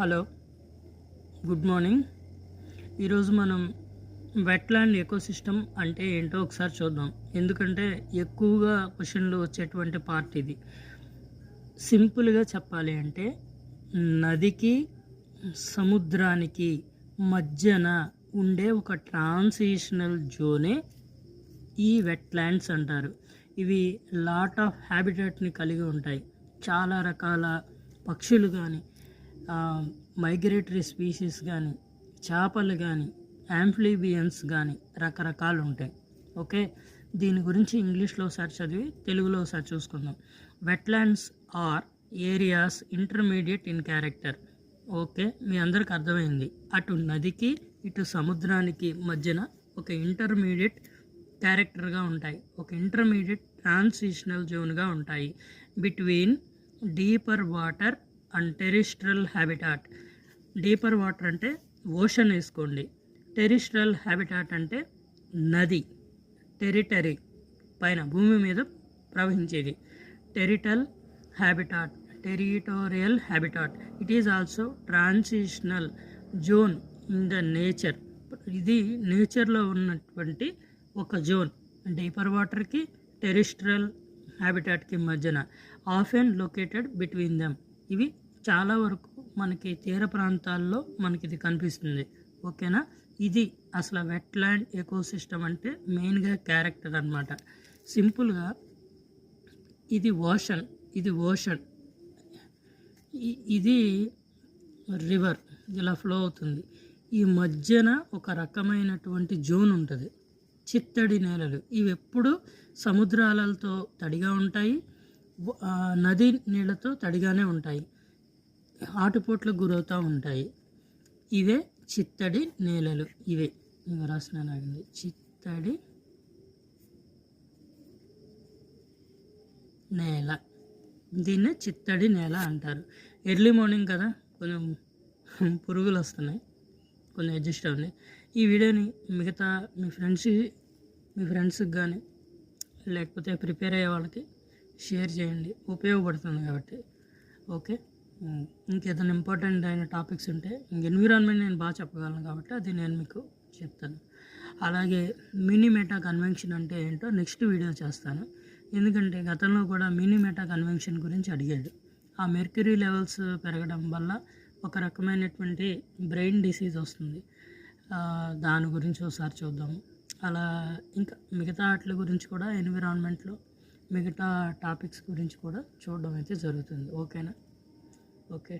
Hello good morning. ఈరోజు మనం wetland ecosystem అంటే ఏంటో ఒకసారి చూద్దాం. ఎందుకంటే ఎక్కువగా క్వశ్చన్లు వచ్చేటువంటి పార్ట్ ఇది. సింపుల్గా చెప్పాలి అంటే నదికి సముద్రానికి మధ్యన ఉండే ఒక ట్రాన్సిషనల్ జోనే ఈ వెట్లాండ్స్ అంటారు. ఇవి లాట్ ఆఫ్ హ్యాబిటేట్ని కలిగి ఉంటాయి. చాలా రకాల పక్షులు కానీ మైగ్రేటరీ స్పీషీస్ కానీ చేపలు కానీ యాంఫ్లీబియన్స్ కానీ రకరకాలు ఉంటాయి ఓకే? దీని గురించి ఇంగ్లీష్లో ఒకసారి చదివి తెలుగులో ఒకసారి చూసుకుందాం. Wetlands are areas intermediate in character okay? మీ అందరికి అర్థమైంది. అటు నదికి ఇటు సముద్రానికి మధ్యన ఒక ఇంటర్మీడియట్ క్యారెక్టర్గా ఉంటాయి. ఒక ఇంటర్మీడియట్ ట్రాన్సిషనల్ జోన్గా ఉంటాయి. Between deeper water and terrestrial habitat. Deeper water అంటే ఓషన్ వేసుకోండి. టెరిస్ట్రల్ హ్యాబిటాట్ అంటే నది టెరిటరీ పైన భూమి మీద ప్రవహించేది. Terrestrial habitat territorial habitat. It is also transitional zone in the nature ఇది నేచర్లో ఉన్నటువంటి ఒక జోన్ డీపర్ వాటర్కి టెరిస్ట్రల్ హ్యాబిటాట్కి మధ్యన. Of and located between them ఇవి చాలా వరకు మనకి తీర ప్రాంతాల్లో మనకి ఇది కనిపిస్తుంది. ఓకేనా? ఇది అసలు వెట్లాండ్ ఎకోసిస్టమ్ అంటే మెయిన్గా క్యారెక్టర్ అనమాట సింపుల్గా ఇది ఓషన్ ఇది ఓషన్. ఇది రివర్ ఇలా ఫ్లో అవుతుంది. ఈ మధ్యన ఒక రకమైనటువంటి జోన్ ఉంటుంది. చిత్తడి నేలలు. ఇవి ఎప్పుడు సముద్రాలతో తడిగా ఉంటాయి. నది నీళ్ళతో తడిగానే ఉంటాయి. ఆటుపోట్లకు గురవుతూ ఉంటాయి. ఇవే చిత్తడి నేలలు. ఇవే. ఇవి రాసినానండి చిత్తడి నేల. దీన్నే చిత్తడి నేల అంటారు. ఎర్లీ మార్నింగ్ కదా కొంచెం పురుగులు వస్తున్నాయి. కొంచెం అడ్జస్ట్ అవ్వండి. ఈ వీడియోని మిగతా మీ ఫ్రెండ్స్ మీ ఫ్రెండ్స్కి కానీ లేకపోతే ప్రిపేర్ అయ్యే వాళ్ళకి షేర్ చేయండి. ఉపయోగపడుతుంది కాబట్టి. ఓకే? ఇంకేదైనా ఇంపార్టెంట్ అయిన టాపిక్స్ ఉంటే ఇంక ఎన్విరాన్మెంట్ నేను బాగా చెప్పగలను కాబట్టి అది నేను మీకు చెప్తాను. అలాగే మినీ మెటా కన్వెన్షన్ అంటే ఏంటో నెక్స్ట్ వీడియో చేస్తాను. ఎందుకంటే గతంలో కూడా మినీ మెటా కన్వెన్షన్ గురించి అడిగాడు. ఆ మెర్క్యూరీ లెవెల్స్ పెరగడం వల్ల ఒక రకమైనటువంటి బ్రెయిన్ డిసీజ్ వస్తుంది. దాని గురించి ఒకసారి చూద్దాము. అలా ఇంకా మిగతా వాటి గురించి కూడా ఎన్విరాన్మెంట్లో మిగతా టాపిక్స్ గురించి కూడా చూడడం అయితే జరుగుతుంది. ఓకేనా? ఓకే